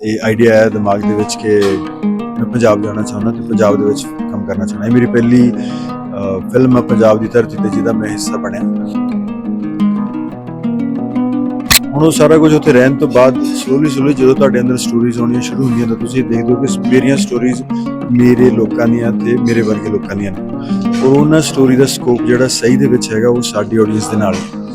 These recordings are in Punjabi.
ਇਹ ਆਈਡੀਆ ਆਇਆ ਦਿਮਾਗ ਦੇ ਵਿੱਚ ਕਿ ਮੈਂ ਪੰਜਾਬ ਜਾਣਾ ਚਾਹੁੰਦਾ ਤੇ ਪੰਜਾਬ ਦੇ ਵਿੱਚ ਕੰਮ ਕਰਨਾ ਚਾਹੁੰਦਾ। ਇਹ ਮੇਰੀ ਪਹਿਲੀ ਫਿਲਮ ਹੈ ਪੰਜਾਬ ਦੀ ਧਰਤੀ ਤੇ ਜਿਹਦਾ ਮੈਂ ਹਿੱਸਾ ਬਣਿਆ। ਹੁਣ ਉਹ ਸਾਰਾ ਕੁਝ ਉੱਥੇ ਰਹਿਣ ਤੋਂ ਬਾਅਦ ਸਲੋਲੀ ਸਲੋਲੀ ਜਦੋਂ ਤੁਹਾਡੇ ਅੰਦਰ ਸਟੋਰੀਜ਼ ਆਉਣੀਆਂ ਸ਼ੁਰੂ ਹੁੰਦੀਆਂ ਤਾਂ ਤੁਸੀਂ ਦੇਖਦੇ ਹੋ ਕਿ ਮੇਰੀਆਂ ਸਟੋਰੀਜ਼ ਮੇਰੇ ਲੋਕਾਂ ਦੀਆਂ ਤੇ ਮੇਰੇ ਵਰਗੇ ਲੋਕਾਂ ਦੀਆਂ ਨੇ। ਔਰ ਉਹਨਾਂ ਸਟੋਰੀ ਦਾ ਸਕੋਪ ਜਿਹੜਾ ਸਹੀ ਦੇ ਵਿੱਚ ਹੈਗਾ ਉਹ ਸਾਡੀ ਆਡੀਅנס ਦੇ ਨਾਲ ਹੈ।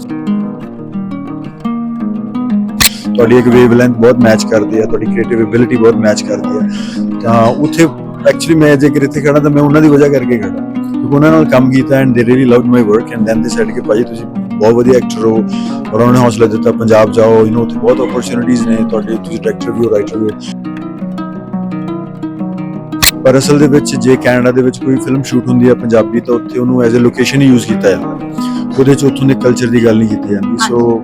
ਤੁਹਾਡੀ ਇੱਕ ਵੇਵਲੈਂਥ ਬਹੁਤ ਮੈਚ ਕਰਦੀ ਹੈ, ਤੁਹਾਡੀ ਕ੍ਰੀਏਟਿਵ ਐਬਿਲਿਟੀ ਬਹੁਤ ਮੈਚ ਕਰਦੀ ਹੈ। ਤਾਂ ਉੱਥੇ ਐਕਚੁਅਲੀ ਮੈਂ ਜੇ ਕਿਤੇ ਖੜਾ ਤਾਂ ਮੈਂ ਉਹਨਾਂ ਦੀ ਵਜ੍ਹਾ ਕਰਕੇ ਖੜਾ ਕਿਉਂਕਿ ਉਹਨਾਂ ਨਾਲ ਕੰਮ ਕੀਤਾ and they really loved my work and then they said ਕਿ ਭਾਈ ਤੁਸੀਂ ਬਹੁਤ ਵਧੀਆ ਐਕਟਰ ਹੋ ਔਰ ਉਹਨਾਂ ਨੇ ਹੌਸਲਾ ਦਿੱਤਾ, ਪੰਜਾਬ ਜਾਓ ਯੂ نو ਉੱਥੇ ਬਹੁਤ ਓਪਰਚ्युनिटीज ਨੇ, ਤੁਹਾਡੇ ਤੁਸੀਂ ਡਾਇਰੈਕਟਰ ਵੀ ਹੋ ਰਾਈਟਰ ਵੀ ਪਰ ਅਸਲ ਦੇ ਵਿੱਚ ਜੇ ਕੈਨੇਡਾ ਦੇ ਵਿੱਚ ਕੋਈ ਫਿਲਮ ਸ਼ੂਟ ਹੁੰਦੀ ਹੈ ਪੰਜਾਬੀ, ਤਾਂ ਉੱਥੇ ਉਹਨੂੰ ਐਜ਼ ਅ ਲੋਕੇਸ਼ਨ ਹੀ ਯੂਜ਼ ਕੀਤਾ ਜਾਂਦਾ। ਉਹਦੇ ਚ ਉੱਥੋਂ ਦੇ ਕਲਚਰ ਦੀ ਗੱਲ ਨਹੀਂ ਕੀਤੀ ਜਾਂਦੀ। ਸੋ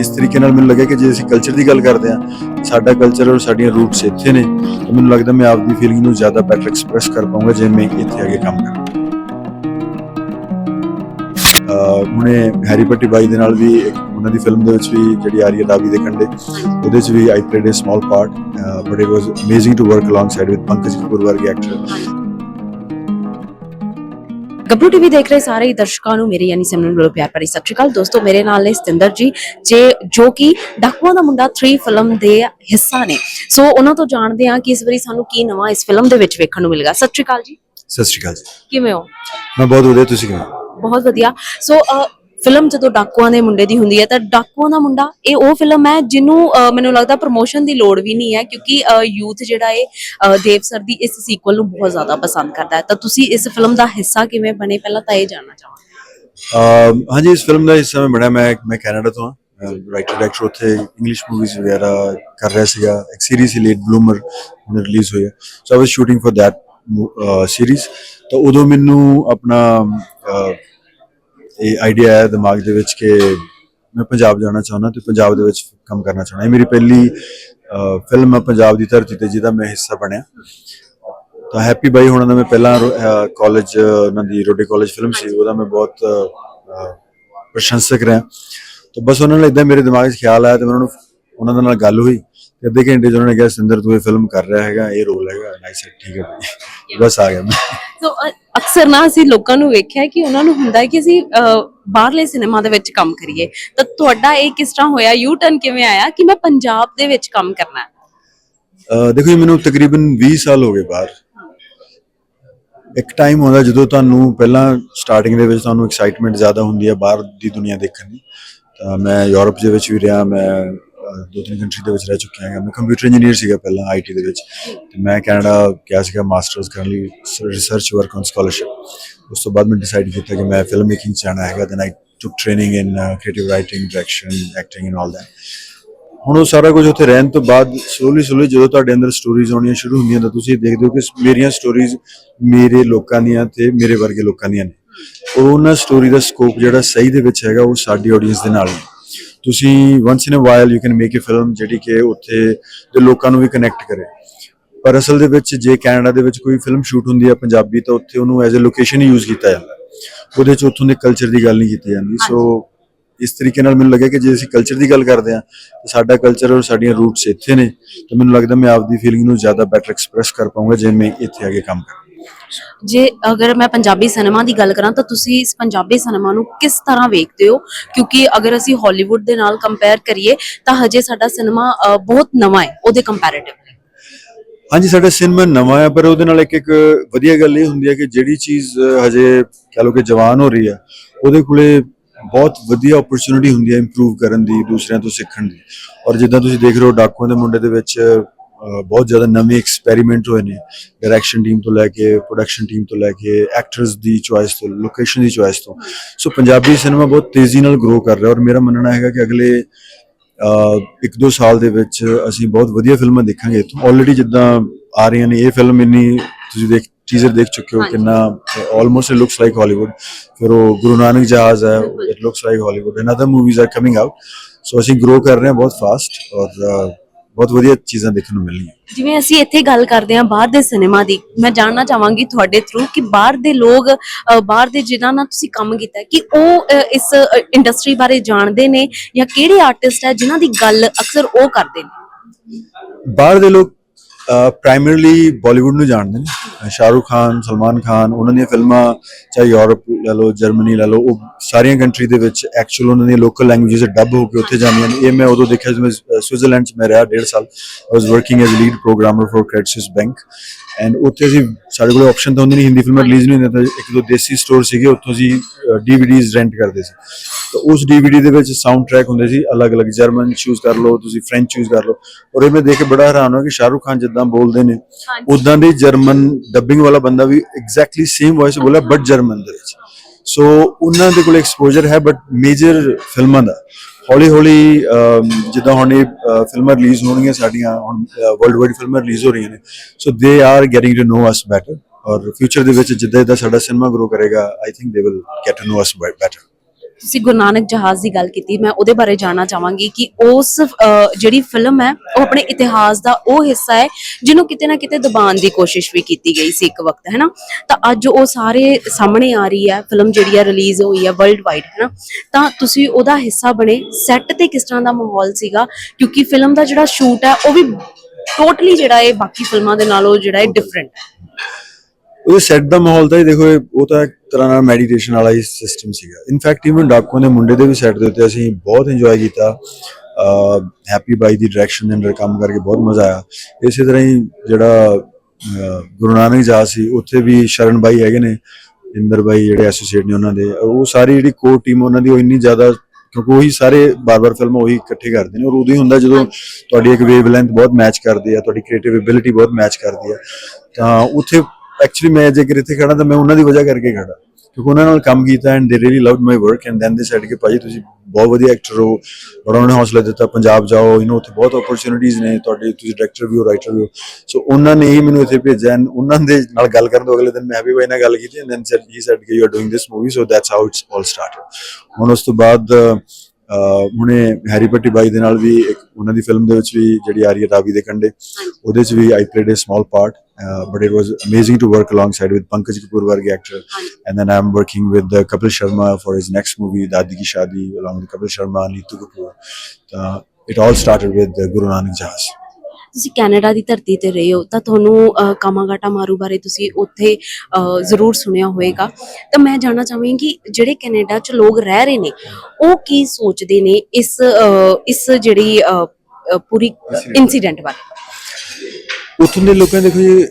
ਇਸ ਤਰੀਕੇ ਨਾਲ ਮੈਨੂੰ ਲੱਗਿਆ ਕਿ ਜੇ ਅਸੀਂ ਕਲਚਰ ਦੀ ਗੱਲ ਕਰਦੇ ਹਾਂ, ਸਾਡਾ ਕਲਚਰ ਔਰ ਸਾਡੀਆਂ ਰੂਟਸ ਇੱਥੇ ਨੇ, ਤਾਂ ਮੈਨੂੰ ਲੱਗਦਾ ਮੈਂ ਆਪਦੀ ਫੀਲਿੰਗ ਨੂੰ ਜ਼ਿਆਦਾ ਬੈਟਰ ਐਕਸਪ੍ਰੈਸ ਕਰ ਪਾਉਂਗਾ ਜੇ ਮੈਂ ਇੱਥੇ ਆ ਕੇ ਕੰਮ ਕਰਾਂ। ਹੁਣੇ ਹੈਰੀ ਪੱਟੀ ਬਾਈ ਦੇ ਨਾਲ ਵੀ ਇੱਕ ਉਹਨਾਂ ਦੀ ਫਿਲਮ ਦੇ ਵਿੱਚ ਵੀ ਜਿਹੜੀ ਆ ਰਹੀ ਹੈ ਰਾਵੀ ਦੇ ਕੰਡੇ ਉਹਦੇ ਵਿੱਚ ਵੀ I played a small part but it was amazing to work along with Pankaj Kapoor ਵਰਗੇ ਐਕਟਰ ਗੱਭਰੂ ਟੀਵੀ ਦੇਖ ਰਹੇ ਸਾਰੇ ਦਰਸ਼ਕਾਂ ਨੂੰ ਮੇਰੇ ਯਾਨੀ ਸਿਮਰਨ ਵੱਲੋਂ ਪਿਆਰ ਭਰੀ ਸਤਿ ਸ਼੍ਰੀ ਅਕਾਲ। ਦੋਸਤੋ ਮੇਰੇ ਨਾਲ ਨੇ ਸਤਿੰਦਰ ਜੀ ਜੇ ਜੋ ਕਿ ਡਾਕੂਆਂ ਦਾ ਮੁੰਡਾ 3 ਫਿਲਮ ਦੇ ਹਿੱਸਾ ਨੇ। ਸੋ ਉਹਨਾਂ ਤੋਂ ਜਾਣਦੇ ਹਾਂ ਕਿ ਇਸ ਵਾਰੀ ਸਾਨੂੰ ਕੀ ਨਵਾਂ ਇਸ ਫਿਲਮ ਦੇ ਵਿੱਚ ਵੇਖਣ ਨੂੰ ਮਿਲੇਗਾ। ਸਤਿ ਸ਼੍ਰੀ ਅਕਾਲ ਜੀ। ਸਤਿ ਸ਼੍ਰੀ ਅਕਾਲ ਜੀ। ਕਿਵੇਂ ਹੋ? ਮੈਂ ਬਹੁਤ ਵਧੀਆ ਤੁਸੀਂ ਕਿਵੇਂ ਹੋ? ਬਹੁਤ ਵਧੀਆ। ਸੋ ਫਿਲਮ ਜਦੋਂ ਡਾਕੂਆਂ ਦੇ ਮੁੰਡੇ ਦੀ ਹੁੰਦੀ ਹੈ, ਤਾਂ ਡਾਕੂਆਂ ਦਾ ਮੁੰਡਾ, ਇਹ ਉਹ ਫਿਲਮ ਹੈ ਜਿਹਨੂੰ ਮੈਨੂੰ ਲੱਗਦਾ ਪ੍ਰੋਮੋਸ਼ਨ ਦੀ ਲੋੜ ਵੀ ਨਹੀਂ ਹੈ ਕਿਉਂਕਿ ਯੂਥ ਜਿਹੜਾ ਏ ਦੇਵ ਸਰ ਦੀ ਇਸ ਸੀਕਵਲ ਨੂੰ ਬਹੁਤ ਜ਼ਿਆਦਾ ਪਸੰਦ ਕਰਦਾ ਹੈ। ਤਾਂ ਤੁਸੀਂ ਇਸ ਫਿਲਮ ਦਾ ਹਿੱਸਾ ਕਿਵੇਂ ਬਣੇ? ਪਹਿਲਾਂ ਤਾਂ ਇਹ ਜਾਣਨਾ ਚਾਹਾਂਗਾ। ਹਾਂਜੀ, ਇਸ ਫਿਲਮ ਦਾ ਹਿੱਸਾ ਮੈਂ ਬਣਿਆ, ਮੈਂ ਮੈਂ ਕੈਨੇਡਾ ਤੋਂ ਹਾਂ। ਰਾਈਟਰ ਡਾਇਰੈਕਟਰ ਉੱਥੇ ਇੰਗਲਿਸ਼ ਮੂਵੀਜ਼ ਵਗੈਰਾ ਕਰ ਰਿਹਾ ਸੀਗਾ। ਇੱਕ ਸੀਰੀਜ਼ ਹੀ ਲੇਟ ਬਲੂਮਰ ਹੁਣ ਰਿਲੀਜ਼ ਹੋਈ ਹੈ। So I was shooting for that series ਤਾਂ ਉਦੋਂ ਮੈਨੂੰ ਆਪਣਾ ਇਹ ਆਈਡੀਆ ਆਇਆ ਦਿਮਾਗ ਦੇ ਵਿੱਚ ਕਿ ਮੈਂ ਪੰਜਾਬ ਜਾਣਾ ਚਾਹੁੰਦਾ ਤੇ ਪੰਜਾਬ ਦੇ ਵਿੱਚ ਕੰਮ ਕਰਨਾ ਚਾਹੁੰਦਾ। ਇਹ ਮੇਰੀ ਪਹਿਲੀ ਫਿਲਮ ਹੈ ਪੰਜਾਬ ਦੀ ਧਰਤੀ ਤੇ ਜਿਹਦਾ ਮੈਂ ਹਿੱਸਾ ਬਣਿਆ। ਤਾਂ ਹੈਪੀ ਬਾਈ ਹੋਣਾ ਦਾ ਮੈਂ ਪਹਿਲਾਂ ਕਾਲਜ ਉਹਨਾਂ ਦੀ ਰੋਡੇ ਕਾਲਜ ਫਿਲਮ ਸੀ, ਉਹਦਾ ਮੈਂ ਬਹੁਤ ਪ੍ਰਸ਼ੰਸਕ ਰਿਹਾ। ਤਾਂ ਬਸ ਉਹਨਾਂ ਨੇ ਇਦਾਂ ਮੇਰੇ ਦਿਮਾਗ 'ਚ ਖਿਆਲ ਆਇਆ ਤੇ ਮੈਂ ਉਹਨਾਂ ਨੂੰ, ਉਹਨਾਂ ਦੇ ਨਾਲ ਗੱਲ ਹੋਈ ਤੇ ਅੱਧੇ ਘੰਟੇ 'ਚ ਉਹਨਾਂ ਨੇ ਕਿਹਾ ਸਿੰਦਰ ਤੂੰ ਇਹ ਫਿਲਮ ਕਰ ਰਿਹਾ ਹੈਗਾ, ਇਹ ਰੋਲ ਹੈਗਾ। ਮੈਂ ਕਿਹਾ ਠੀਕ ਹੈ ਭਾਈ। ਬਸ ਆ ਗਿਆ ਮੈਂ। ਸੋ ਅ- ਅਕਸਰ ਨਾ ਅਸੀਂ ਲੋਕਾਂ ਨੂੰ ਵੇਖਿਆ ਕਿ ਉਹਨਾਂ ਨੂੰ ਹੁੰਦਾ ਹੈ ਕਿ ਅਸੀਂ ਅ, ਬਾਹਰਲੇ ਸਿਨੇਮਾ ਦੇ ਵਿੱਚ ਕੰਮ ਕਰੀਏ। ਤਾਂ ਤੁਹਾਡਾ ਇਹ ਕਿਸ ਤਰ੍ਹਾਂ ਹੋਇਆ? ਯੂ ਟਰਨ ਕਿਵੇਂ ਆਇਆ ਕਿ ਮੈਂ ਪੰਜਾਬ ਦੇ ਵਿੱਚ ਕੰਮ ਕਰਨਾ ਹੈ? ਅਹ ਦੇਖੋ ਜੀ ਮੈਨੂੰ ਤਕਰੀਬਨ 20 ਸਾਲ ਹੋ ਗਏ ਬਾਹਰ। ਇੱਕ ਟਾਈਮ ਹੁੰਦਾ ਜਦੋਂ ਤੁਹਾਨੂੰ ਪਹਿਲਾਂ ਸਟਾਰਟਿੰਗ ਦੇ ਵਿੱਚ ਤੁਹਾਨੂੰ ਐਕਸਾਈਟਮੈਂਟ ਜ਼ਿਆਦਾ ਹੁੰਦੀ ਹੈ ਬਾਹਰ ਦੀ ਦੁਨੀਆ ਦੇਖਣ ਦੀ। ਤਾਂ ਮੈਂ ਯੂਰਪ ਦੇ ਵਿੱਚ ਵੀ ਰਿਹਾ ਮੈਂ ਦੋ ਤਿੰਨ ਕੰਟਰੀ ਦੇ ਵਿੱਚ ਰਹਿ ਚੁੱਕਿਆ ਹਾਂ। ਮੈਂ ਕੰਪਿਊਟਰ ਇੰਜੀਨੀਅਰ ਸੀਗਾ ਪਹਿਲਾਂ ਆਈਟੀ ਦੇ ਵਿੱਚ। ਤੇ ਮੈਂ ਕੈਨੇਡਾ ਗਿਆ ਸੀਗਾ ਮਾਸਟਰਸ ਕਰਨ ਲਈ ਰਿਸਰਚ ਵਰਕ ਔਨ ਸਕਾਲਰਸ਼ਿਪ ਉਸ ਤੋਂ ਬਾਅਦ ਮੈਂ ਡਿਸਾਈਡ ਕੀਤਾ ਕਿ ਮੈਂ ਫਿਲਮ ਮੇਕਿੰਗ ਚ ਜਾਣਾ ਹੈਗਾ। Then I took training in creative writing direction acting and all that ਹੁਣ ਉਹ ਸਾਰਾ ਕੁਝ ਉੱਥੇ ਰਹਿਣ ਤੋਂ ਬਾਅਦ ਸਲੋਲੀ ਸਲੋਲੀ ਜਦੋਂ ਤੁਹਾਡੇ ਅੰਦਰ ਸਟੋਰੀਜ਼ ਆਉਣੀਆਂ ਸ਼ੁਰੂ ਹੁੰਦੀਆਂ ਤਾਂ ਤੁਸੀਂ ਦੇਖਦੇ ਹੋ ਕਿ ਮੇਰੀਆਂ ਸਟੋਰੀਜ਼ ਮੇਰੇ ਲੋਕਾਂ ਦੀਆਂ ਤੇ ਮੇਰੇ ਵਰਗੇ ਲੋਕਾਂ ਦੀਆਂ ਨੇ। ਔਰ ਉਹਨਾਂ ਸਟੋਰੀ ਦਾ ਸਕੋਪ ਜਿਹੜਾ ਸਹੀ ਦੇ ਵਿੱਚ ਹੈਗਾ, ਉਹ ਸਾਡੀ ਆਡੀਅנס ਦੇ ਨਾਲ ਹੈ ਤੁਸੀਂ once in a while you can make a film ਜਿਹੜੀ ਕਿ ਉੱਥੇ ਦੇ ਲੋਕਾਂ ਨੂੰ ਵੀ ਕਨੈਕਟ ਕਰੇ। ਪਰ ਅਸਲ ਦੇ ਵਿੱਚ ਜੇ ਕੈਨੇਡਾ ਦੇ ਵਿੱਚ ਕੋਈ ਫਿਲਮ ਸ਼ੂਟ ਹੁੰਦੀ ਹੈ ਪੰਜਾਬੀ ਤਾਂ ਉੱਥੇ ਉਹਨੂੰ ਐਜ਼ ਅ ਲੋਕੇਸ਼ਨ ਹੀ ਯੂਜ਼ ਕੀਤਾ ਜਾਂਦਾ। ਉਹਦੇ ਚ ਉੱਥੋਂ ਦੇ ਕਲਚਰ ਦੀ ਗੱਲ ਨਹੀਂ ਕੀਤੀ ਜਾਂਦੀ। ਸੋ ਇਸ ਤਰੀਕੇ ਨਾਲ ਮੈਨੂੰ ਲੱਗਿਆ ਕਿ ਜੇ ਅਸੀਂ ਕਲਚਰ ਦੀ ਗੱਲ ਕਰਦੇ ਹਾਂ ਤਾਂ ਸਾਡਾ ਕਲਚਰ ਔਰ ਸਾਡੀਆਂ ਰੂਟਸ ਇੱਥੇ ਨੇ। ਤਾਂ ਮੈਨੂੰ ਲੱਗਦਾ ਮੈਂ ਆਪਦੀ ਫੀਲਿੰਗ ਨੂੰ ਜ਼ਿਆਦਾ ਬੈਟਰ ਐਕਸਪ੍ਰੈਸ ਕਰ ਪਾਉਂਗਾ ਜੇ ਮੈਂ ਇੱਥੇ ਆ ਕੇ ਕੰਮ ਕਰਾਂ। ਜੇ ਅਗਰ ਮੈਂ ਪੰਜਾਬੀ ਸਿਨੇਮਾ ਦੀ ਗੱਲ ਕਰਾਂ ਤਾਂ ਤੁਸੀਂ ਇਸ ਪੰਜਾਬੀ ਸਿਨੇਮਾ ਨੂੰ ਕਿਸ ਤਰ੍ਹਾਂ ਵੇਖਦੇ ਹੋ? ਕਿਉਂਕਿ ਅਗਰ ਅਸੀਂ ਹਾਲੀਵੁੱਡ ਦੇ ਨਾਲ ਕੰਪੇਅਰ ਕਰੀਏ ਤਾਂ ਹਜੇ ਸਾਡਾ ਸਿਨੇਮਾ ਬਹੁਤ ਨਵਾਂ ਹੈ ਉਹਦੇ ਕੰਪੈਰੀਟਿਵਲੀ ਹਾਂਜੀ, ਸਾਡਾ ਸਿਨੇਮਾ ਨਵਾਂ ਹੈ, ਪਰ ਉਹਦੇ ਨਾਲ ਇੱਕ ਇੱਕ ਵਧੀਆ ਗੱਲ ਇਹ ਹੁੰਦੀ ਹੈ ਕਿ ਜਿਹੜੀ ਚੀਜ਼ ਹਜੇ ਕਹ ਲੋ ਕਿ ਜਵਾਨ ਹੋ ਰਹੀ ਹੈ, ਉਹਦੇ ਕੋਲੇ ਬਹੁਤ ਵਧੀਆ ਓਪਰਚ्युनिटी ਹੁੰਦੀ ਹੈ ਇੰਪਰੂਵ ਕਰਨ ਦੀ, ਦੂਸਰਿਆਂ ਤੋਂ ਸਿੱਖਣ ਦੀ। ਔਰ ਜਿੱਦਾਂ ਤੁਸੀਂ ਦੇਖ ਰਹੇ ਹੋ ਡਾਕੂਆਂ ਦੇ ਮੁੰਡੇ ਦੇ ਵਿੱਚ ਬਹੁਤ ਜ਼ਿਆਦਾ ਨਵੇਂ ਐਕਸਪੈਰੀਮੈਂਟ ਹੋਏ ਨੇ। ਡਾਇਰੈਕਸ਼ਨ ਟੀਮ ਤੋਂ ਲੈ ਕੇ ਪ੍ਰੋਡਕਸ਼ਨ ਟੀਮ ਤੋਂ ਲੈ ਕੇ ਐਕਟਰਸ ਦੀ ਚੁਆਇਸ ਤੋਂ ਲੋਕੇਸ਼ਨ ਦੀ ਚੁਆਇਸ ਤੋਂ। ਸੋ ਪੰਜਾਬੀ ਸਿਨੇਮਾ ਬਹੁਤ ਤੇਜ਼ੀ ਨਾਲ ਗਰੋ ਕਰ ਰਿਹਾ ਔਰ ਮੇਰਾ ਮੰਨਣਾ ਹੈਗਾ ਕਿ ਅਗਲੇ ਇੱਕ ਦੋ ਸਾਲ ਦੇ ਵਿੱਚ ਅਸੀਂ ਬਹੁਤ ਵਧੀਆ ਫਿਲਮਾਂ ਦੇਖਾਂਗੇ ਇੱਥੋਂ। ਆਲਰੇਡੀ ਜਿੱਦਾਂ ਆ ਰਹੀਆਂ ਨੇ ਇਹ ਫਿਲਮ ਇੰਨੀ ਤੁਸੀਂ ਦੇਖ ਟੀਜ਼ਰ ਦੇਖ ਚੁੱਕੇ ਹੋ। ਕਿੰਨਾ almost it looks like Hollywood ਫਿਰ ਉਹ ਗੁਰੂ ਨਾਨਕ ਜਹਾਜ਼ ਹੈ। It looks like Hollywood and other movies are coming out so ਅਸੀਂ ਗਰੋ ਕਰ ਰਹੇ ਹਾਂ ਬਹੁਤ ਫਾਸਟ ਔਰ ਬਹੁਤ ਵਧੀਆ ਚੀਜ਼ਾਂ ਦੇਖਣ ਨੂੰ ਮਿਲਣਗੀਆਂ। ਜਿਵੇਂ ਅਸੀਂ ਇੱਥੇ ਗੱਲ ਕਰਦੇ ਹਾਂ ਬਾਹਰ ਦੇ ਸਿਨੇਮਾ ਦੀ ਮੈਂ ਜਾਣਨਾ ਚਾਹਾਂਗੀ ਤੁਹਾਡੇ ਥਰੂ ਕਿ ਬਾਹਰ ਦੇ ਲੋਕ ਅ, ਬਾਹਰ ਦੇ ਜਿਨ੍ਹਾਂ ਨਾਲ ਤੁਸੀਂ ਕੰਮ ਕੀਤਾ ਕਿ ਉਹ ਅ, ਇਸ ਇੰਡਸਟਰੀ ਬਾਰੇ ਜਾਣਦੇ ਨੇ ਜਾਂ ਕਿਹੜੇ ਆਰਟਿਸਟ ਹੈ ਜਿਨ੍ਹਾਂ ਦੀ ਗੱਲ ਅਕਸਰ ਉਹ ਕਰਦੇ ਨੇ? ਬਾਹਰ ਦੇ ਲੋਕ ਪ੍ਰਾਇਮਰੀਲੀ ਬਾਲੀਵੁੱਡ ਨੂੰ ਜਾਣਦੇ ਨੇ। ਸ਼ਾਹਰੁਖ ਖਾਨ ਸਲਮਾਨ ਖਾਨ ਉਹਨਾਂ ਦੀਆਂ ਫਿਲਮਾਂ ਚਾਹੇ ਯੂਰਪ ਲੈ ਲਓ ਜਰਮਨੀ ਲੈ ਲਓ ਉਹ ਸਾਰੀਆਂ ਕੰਟਰੀ ਦੇ ਵਿੱਚ ਐਕਚੁਅਲ ਉਹਨਾਂ ਦੀਆਂ ਲੋਕਲ ਲੈਂਗੁਏਜਸ ਡੱਬ ਹੋ ਕੇ ਉੱਥੇ ਜਾਂਦੀਆਂ ਨੇ ਇਹ ਮੈਂ ਉਦੋਂ ਦੇਖਿਆ ਜਦੋਂ ਸਵਿਟਜ਼ਰਲੈਂਡ ਚ ਮੈਂ ਰਿਹਾ ਡੇਢ ਸਾਲ I was working as lead programmer for Credit Suisse bank and ਉੱਥੇ ਅਸੀਂ ਸਾਡੇ ਕੋਲ ਆਪਸ਼ਨ ਤਾਂ ਹੁੰਦੀ ਨਹੀਂ ਹਿੰਦੀ ਫਿਲਮਾਂ ਰਿਲੀਜ਼ ਨਹੀਂ ਹੁੰਦੀਆਂ ਤਾਂ ਇੱਕ ਦੋ ਦੇਸੀ ਸਟੋਰ ਸੀਗੇ, ਉੱਥੋਂ ਅਸੀਂ ਡੀਵੀਡੀਜ਼ ਰੈਂਟ ਕਰਦੇ ਸੀ। ਤਾਂ ਉਸ ਡੀਵੀਡੀ ਦੇ ਵਿੱਚ ਸਾਊਂਡ ਟਰੈਕ ਹੁੰਦੇ ਸੀ ਅਲੱਗ-ਅਲੱਗ ਜਰਮਨ ਚੂਜ਼ ਕਰ ਲਓ ਤੁਸੀਂ ਫ੍ਰੈਂਚ ਚੂਜ਼ ਕਰ ਲਓ। ਔਰ ਇਹ ਮੈਂ ਦੇਖ ਕੇ ਬੜਾ ਹੈਰਾਨ ਹੋਇਆ ਕਿ ਸ਼ਾਹਰੁਖ ਖਾਨ ਜਿੱਦਾਂ ਬੋਲਦੇ ਨੇ ਉਦਾਂ ਦੇ ਜਰਮਨ ਡੱਬਿੰਗ ਵਾਲਾ ਬੰਦਾ ਵੀ ਐਗਜ਼ੈਕਟਲੀ ਸੇਮ ਵੌਇਸ ਬੋਲਿਆ ਬਟ ਜਰਮਨ ਦੇ ਵਿੱਚ। ਸੋ ਉਹਨਾਂ ਦੇ ਕੋਲ ਐਕਸਪੋਜ਼ਰ ਹੈ ਬਟ ਮੇਜਰ ਫਿਲਮਾਂ ਦਾ। ਹੌਲੀ ਹੌਲੀ ਜਿੱਦਾਂ ਹੁਣ ਇਹ ਫਿਲਮਾਂ ਰਿਲੀਜ਼ ਹੋਣਗੀਆਂ ਸਾਡੀਆਂ ਹੁਣ ਵਰਲਡ ਵਾਈਡ ਫਿਲਮਾਂ ਰਿਲੀਜ਼ ਹੋ ਰਹੀਆਂ ਨੇ। So they are getting to know us better our future ਦੇ ਵਿੱਚ ਜਿੱਦਾਂ ਜਿੱਦਾਂ ਸਾਡਾ ਸਿਨੇਮਾ ਗਰੋ ਕਰੇਗਾ I think they will get to know us better ਤੁਸੀਂ ਗੁਰੂ ਨਾਨਕ ਜਹਾਜ਼ ਦੀ ਗੱਲ ਕੀਤੀ, ਮੈਂ ਉਹਦੇ ਬਾਰੇ ਜਾਣਨਾ ਚਾਹਾਂਗੀ ਕਿ ਉਸ ਜਿਹੜੀ ਫਿਲਮ ਹੈ, ਉਹ ਆਪਣੇ ਇਤਿਹਾਸ ਦਾ ਉਹ ਹਿੱਸਾ ਹੈ, ਜਿਹਨੂੰ ਕਿਤੇ ਨਾ ਕਿਤੇ ਦਬਾਉਣ ਦੀ ਕੋਸ਼ਿਸ਼ ਵੀ ਕੀਤੀ ਗਈ ਸੀ ਇੱਕ ਵਕਤ, ਹੈ ਨਾ? ਤਾਂ ਅੱਜ ਉਹ ਸਾਰੇ ਸਾਹਮਣੇ ਆ ਰਹੀ ਹੈ ਫਿਲਮ ਜਿਹੜੀ ਹੈ ਰਿਲੀਜ਼ ਹੋਈ ਹੈ ਵਰਲਡ ਵਾਈਡ ਹੈ ਨਾ? ਤਾਂ ਤੁਸੀਂ ਉਹਦਾ ਹਿੱਸਾ ਬਣੇ ਸੈੱਟ ਤੇ ਕਿਸ ਤਰ੍ਹਾਂ ਦਾ ਮਾਹੌਲ ਸੀਗਾ? ਕਿਉਂਕਿ ਫਿਲਮ ਦਾ ਜਿਹੜਾ ਸ਼ੂਟ ਹੈ, ਉਹ ਵੀ ਟੋਟਲੀ ਜਿਹੜਾ ਹੈ ਬਾਕੀ ਫਿਲਮਾਂ ਦੇ ਨਾਲੋਂ ਜਿਹੜਾ ਹੈ ਡਿਫਰੈਂਟ ਹੈ। ਉਹ ਸੈੱਟ ਦਾ ਮਾਹੌਲ ਤਾਂ ਇਹ ਦੇਖੋ ਇਹ- ਉਹ ਤਾਂ ਇੱਕ ਤਰ੍ਹਾਂ ਨਾਲ ਮੈਡੀਟੇਸ਼ਨ ਵਾਲਾ ਹੀ ਸਿਸਟਮ ਸੀਗਾ। ਇਨਫੈਕਟ ਇਵਨ ਡਾਕੂਆਂ ਦੇ ਮੁੰਡੇ ਦੇ ਵੀ ਸੈੱਟ ਦੇ ਉੱਤੇ ਅਸੀਂ ਬਹੁਤ ਇੰਜੋਏ ਕੀਤਾ। ਹੈਪੀ ਬਾਈ ਦੀ ਡਾਇਰੈਕਸ਼ਨ ਦੇ ਅੰਦਰ ਕੰਮ ਕਰਕੇ ਬਹੁਤ ਮਜ਼ਾ ਆਇਆ। ਇਸੇ ਤਰ੍ਹਾਂ ਹੀ ਜਿਹੜਾ ਗੁਰੂ ਨਾਨਕ ਜਾ ਸੀ, ਉੱਥੇ ਵੀ ਸ਼ਰਨ ਬਾਈ ਹੈਗੇ ਨੇ, ਇੰਦਰ ਬਾਈ ਜਿਹੜੇ ਐਸੋਸੀਏਟ ਨੇ ਉਹਨਾਂ ਦੇ, ਉਹ ਸਾਰੀ ਜਿਹੜੀ ਕੋਰ ਟੀਮ ਉਹਨਾਂ ਦੀ ਉਹ ਇੰਨੀ ਜ਼ਿਆਦਾ, ਕਿਉਂਕਿ ਉਹੀ ਸਾਰੇ ਬਾਰ-ਬਾਰ ਫਿਲਮਾਂ ਉਹੀ ਇਕੱਠੇ ਕਰਦੇ ਨੇ। ਔਰ ਉਦੋਂ ਹੀ ਹੁੰਦਾ ਜਦੋਂ ਤੁਹਾਡੀ ਇੱਕ ਵੇਵਲੈਂਥ ਬਹੁਤ ਮੈਚ ਕਰਦੀ ਆ, ਤੁਹਾਡੀ ਕ੍ਰੀਏਟਿਵ ਐਬਿਲਿਟੀ ਬਹੁਤ ਮੈਚ ਕਰਦੀ ਆ, ਤਾਂ ਉੱਥੇ ਐਕਚੁਅਲੀ ਮੈਂ ਜੇਕਰ ਇੱਥੇ ਖੜਾ ਤਾਂ ਮੈਂ ਉਹਨਾਂ ਦੀ ਵਜ੍ਹਾ ਕਰਕੇ ਖੜਾ ਕਿਉਂਕਿ ਉਹਨਾਂ ਨਾਲ ਕੰਮ ਕੀਤਾ and they really loved my work and then they said ਕਿ ਭਾਜੀ ਤੁਸੀਂ ਬਹੁਤ ਵਧੀਆ ਐਕਟਰ ਹੋ, ਬੜਾ ਉਹਨਾਂ ਨੇ ਹੌਸਲਾ ਦਿੱਤਾ, ਪੰਜਾਬ ਜਾਓ ਯੂ نو ਉੱਥੇ ਬਹੁਤ ਓਪਰਚ्युनिटीज ਨੇ, ਤੁਹਾਡੇ ਤੁਸੀਂ ਡਾਇਰੈਕਟਰ ਵੀ ਹੋ ਰਾਈਟਰ ਵੀ ਹੋ। ਸੋ ਉਹਨਾਂ ਨੇ ਹੀ ਮੈਨੂੰ ਇੱਥੇ ਭੇਜਿਆ ਐਂਡ ਉਹਨਾਂ ਦੇ ਨਾਲ ਗੱਲ ਕਰਨ ਤੋਂ ਅਗਲੇ ਦਿਨ ਮੈਂ ਵੀ ਬਾਈ ਨਾਲ ਗੱਲ ਕੀਤੀ ਐਂਡ ਦੈਨ ਸੈਡ ਕਿ you are doing this movie so that's how it's all started ਹੁਣ ਉਸ ਤੋਂ ਬਾਅਦ ਹੁਣੇ ਹੈਰੀ ਪੱਟੀ ਬਾਈ ਦੇ ਨਾਲ ਵੀ ਇੱਕ ਉਹਨਾਂ ਦੀ ਫਿਲਮ ਦੇ ਵਿੱਚ ਵੀ ਜਿਹੜੀ ਆ ਰਹੀ ਹੈ ਰਾਵੀ ਦੇ ਕੰਡੇ ਉਹਦੇ ਚ ਵੀ I played a small part but it was amazing to work alongside with Pankaj Kapoor ਵਰਗੇ actor working with uh, Kapil Sharma for his next movie, Dadi Ki Shadi, along with Kapil Sharma and Neetu Kapoor. Uh, it all started with uh, Guru Nanak Jahaz. ਤੁਸੀਂ ਕੈਨੇਡਾ ਦੀ ਧਰਤੀ ਤੇ ਰਹੇ ਹੋ ਤਾਂ ਤੁਹਾਨੂੰ ਕਾਮਾਗਾਟਾ ਮਾਰੂ ਬਾਰੇ ਤੁਸੀਂ ਉੱਥੇ ਜ਼ਰੂਰ ਸੁਣਿਆ ਹੋਵੇਗਾ। ਤਾਂ ਮੈਂ ਜਾਣਨਾ ਚਾਹਾਂਗੀ ਕਿ ਜਿਹੜੇ ਕੈਨੇਡਾ 'ਚ ਲੋਕ ਰਹਿ ਰਹੇ ਨੇ ਉਹ ਕੀ ਸੋਚਦੇ ਨੇ ਇਸ ਇਸ ਜਿਹੜੀ ਪੂਰੀ ਇਨਸੀਡੈਂਟ ਬਾਰੇ? ਉੱਥੋਂ ਦੇ ਲੋਕਾਂ ਦੇਖੋ ਜੀ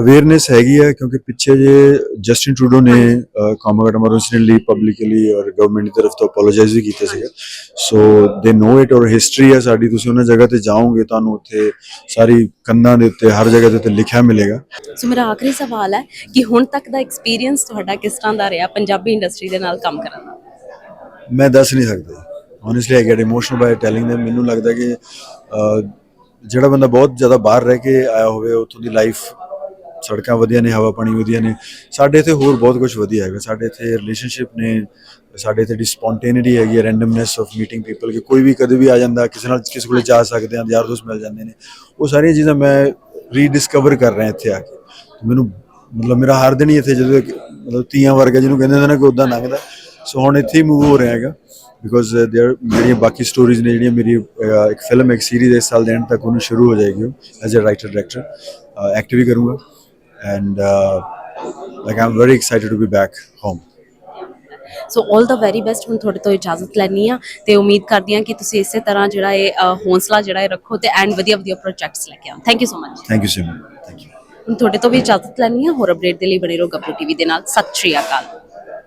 ਅਵੇਅਰਨੈਸ ਹੈਗੀ ਹੈ ਕਿਉਂਕਿ ਪਿੱਛੇ ਜੇ ਜਸਟਿਨ ਟਰੂਡੋ ਨੇ ਕਾਮਾਗਾਟਾ ਮਾਰੂ ਇੰਸੀਡੈਂਟ ਲਈ ਪਬਲਿਕਲੀ ਔਰ ਗਵਰਨਮੈਂਟ ਦੀ ਤਰਫ ਤੋਂ ਅਪੋਲੋਜਾਈਜ਼ ਵੀ ਕੀਤਾ ਸੀਗਾ। ਸੋ ਦੇ ਨੋ ਇਟ ਔਰ ਹਿਸਟਰੀ ਹੈ ਸਾਡੀ ਤੁਸੀਂ ਉਹਨਾਂ ਜਗ੍ਹਾ ਤੇ ਜਾਓਗੇ ਤੁਹਾਨੂੰ ਉੱਥੇ ਸਾਰੀ ਕੰਧਾਂ ਦੇ ਉੱਤੇ ਹਰ ਜਗ੍ਹਾ ਦੇ ਉੱਤੇ ਲਿਖਿਆ ਮਿਲੇਗਾ। ਸੋ ਮੇਰਾ ਆਖਰੀ ਸਵਾਲ ਹੈ ਕਿ ਹੁਣ ਤੱਕ ਦਾ ਐਕਸਪੀਰੀਅੰਸ ਤੁਹਾਡਾ ਕਿਸ ਤਰ੍ਹਾਂ ਦਾ ਰਿਹਾ ਪੰਜਾਬੀ ਇੰਡਸਟਰੀ ਦੇ ਨਾਲ ਕੰਮ ਕਰਨ ਦਾ? ਮੈਂ ਦੱਸ ਨਹੀਂ ਸਕਦਾ honestly I get emotional by telling them ਮੈਨੂੰ ਲੱਗਦਾ ਕਿ ਜਿਹੜਾ ਬੰਦਾ ਬਹੁਤ ਜ਼ਿਆਦਾ ਬਾਹਰ ਰਹਿ ਕੇ ਆਇਆ ਹੋਵੇ, ਉੱਥੋਂ ਦੀ ਲਾਈਫ ਸੜਕਾਂ ਵਧੀਆ ਨੇ, ਹਵਾ ਪਾਣੀ ਵਧੀਆ ਨੇ, ਸਾਡੇ ਇੱਥੇ ਹੋਰ ਬਹੁਤ ਕੁਝ ਵਧੀਆ ਹੈਗਾ। ਸਾਡੇ ਇੱਥੇ ਰਿਲੇਸ਼ਨਸ਼ਿਪ ਨੇ, ਸਾਡੇ ਇੱਥੇ ਦੀ ਸਪੌਂਟੇਨਿਟੀ ਹੈਗੀ ਹੈ ਰੈਂਡਮਨੈਸ ਆਫ ਮੀਟਿੰਗ ਪੀਪਲ ਕਿ ਕੋਈ ਵੀ ਕਦੇ ਵੀ ਆ ਜਾਂਦਾ, ਕਿਸੇ ਨਾਲ ਕਿਸੇ ਕੋਲੇ ਜਾ ਸਕਦੇ ਆ ਯਾਰ ਦੋਸਤ ਮਿਲ ਜਾਂਦੇ ਨੇ, ਉਹ ਸਾਰੀਆਂ ਚੀਜ਼ਾਂ ਮੈਂ ਰੀਡਿਸਕਵਰ ਕਰ ਰਿਹਾ ਇੱਥੇ ਆ ਕੇ। ਮੈਨੂੰ ਮਤਲਬ ਮੇਰਾ ਹਰ ਦਿਨ ਹੀ ਇੱਥੇ ਜਦੋਂ ਮਤਲਬ ਤੀਆਂ ਵਰਗਾ ਜਿਹਨੂੰ ਕਹਿੰਦੇ ਹੁੰਦੇ ਨੇ ਕਿ ਉਦਾਂ ਲੰਘਦਾ। ਸੋ ਹੁਣ ਇੱਥੇ ਹੀ ਮੂਵ ਹੋ ਰਿਹਾ ਹੈਗਾ। ਬਿਕੋਜ਼ देयर ਜਿਹੜੀਆਂ ਬਾਕੀ ਸਟੋਰੀਜ਼ ਨੇ ਜਿਹੜੀਆਂ ਮੇਰੀ ਅਹ, ਇੱਕ ਫਿਲਮ ਇੱਕ ਸੀਰੀਜ਼ ਇਸ ਸਾਲ ਦੇ ਐਂਡ ਤੱਕ ਉਹਨੂੰ ਸ਼ੁਰੂ ਹੋ ਜਾਏਗੀ as a writer director act ਵੀ ਕਰੂੰਗਾ and like I'm very excited to be back home so 올 the very best ਹੁਣ ਤੁਹਾਡੇ ਤੋਂ ਇਜਾਜ਼ਤ ਲੈਣੀ ਆ ਤੇ ਉਮੀਦ ਕਰਦੀ ਹਾਂ ਕਿ ਤੁਸੀਂ ਇਸੇ ਤਰ੍ਹਾਂ ਜਿਹੜਾ ਇਹ ਅਹ, ਹੌਸਲਾ ਜਿਹੜਾ ਇਹ ਰੱਖੋ ਤੇ ਐਂਡ ਵਧੀਆ ਵਧੀਆ ਪ੍ਰੋਜੈਕਟਸ ਲੈ ਕੇ ਆਓ thank you so much thank you so much thank you ਹੁਣ ਤੁਹਾਡੇ ਤੋਂ ਵੀ ਇਜਾਜ਼ਤ ਲੈਣੀ ਆ ਹੋਰ ਅਪਡੇਟ ਦੇ ਲਈ ਬਣੇ ਰਹੋ ਗੱਬਰੂ ਟੀਵੀ ਦੇ ਨਾਲ ਸਤਿ ਸ਼੍ਰੀ ਅਕਾਲ